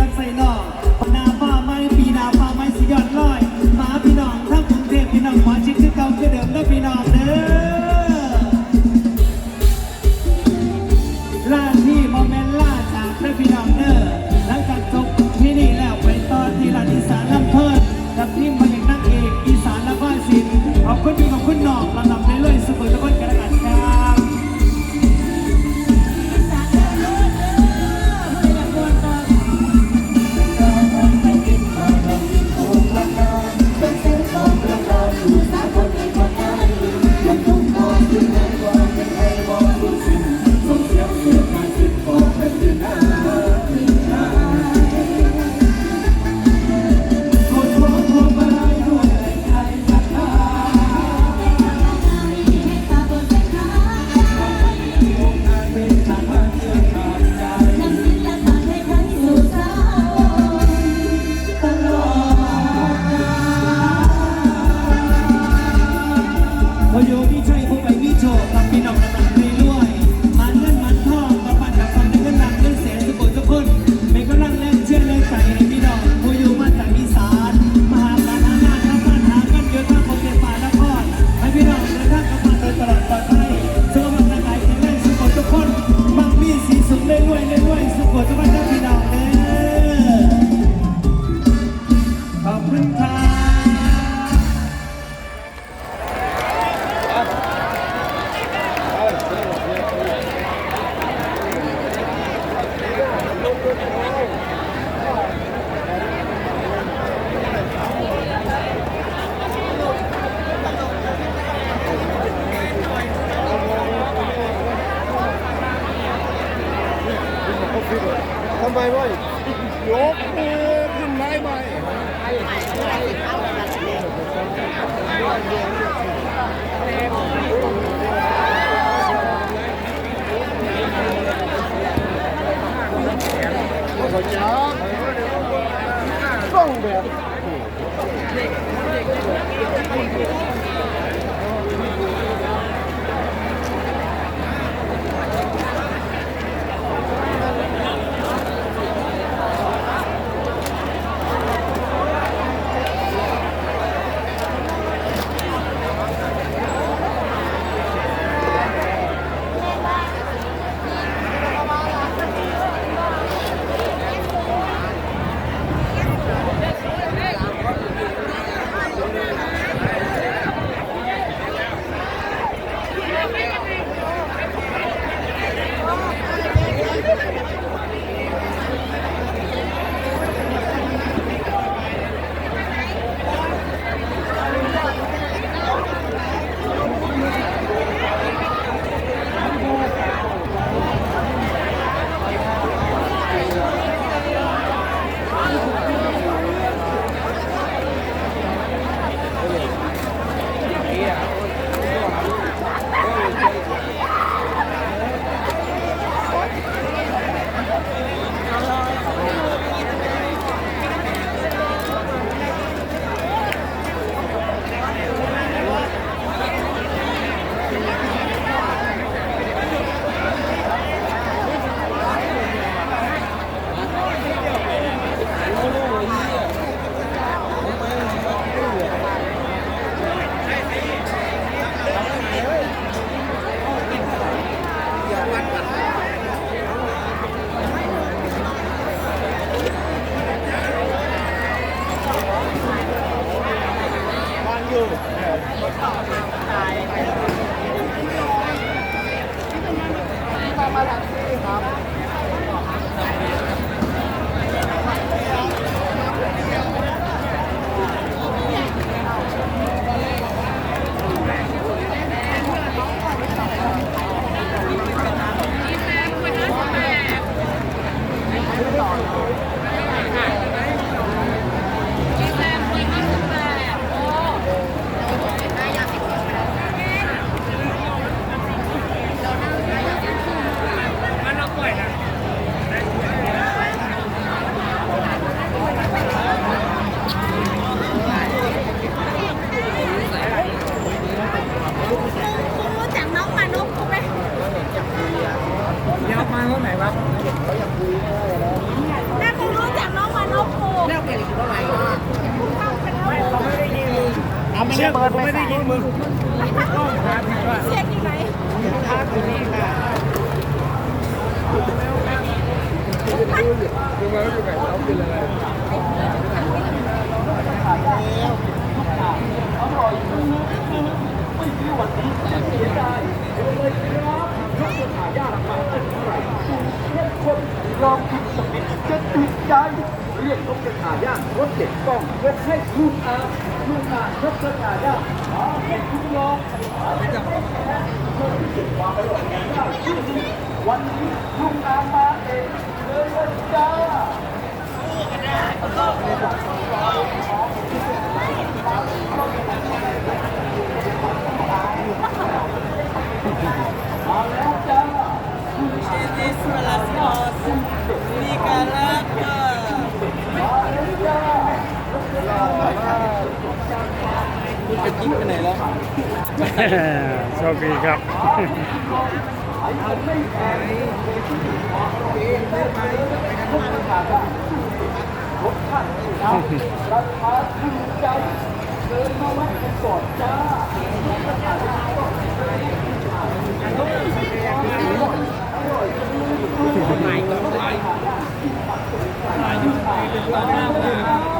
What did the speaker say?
รักใส่นอก 朋友，你最。 ทำไมไม่ยกมือขึ้นไม้ใหม่ต้องแบบ ไหนวะแม่คงรู้จักน้องมานพกูแม่อกเปลี่ยนอีกเท่าไหร่เขาไม่ได้ยินเอาไม่ไเปิดไม่ได้ยินมึงต้องหาที่ว่าเไงท่ไหนหาที่นี่ค่ะดูมาอยู่ไหนเขาเป็นอะไรอร่อยมากไม่ดีวันนี้จะเสียดายเลยครับ ยุคสถายาราคาเป็นเท่าไหร่เข้มข้นลองกินสักนิดจะติดใจ เรียกนกกระทายางรถเด็ดกล้องยกให้ลูกอาลูกอานกกระขายางอ๋อเป็นคุณลองเป็นจากความอร่อยกันวันนี้ลูกอามาเองเลยวันจ้า โชคดีครับราคาถูกใจเดินมาแวะกันก่อนจ้าเ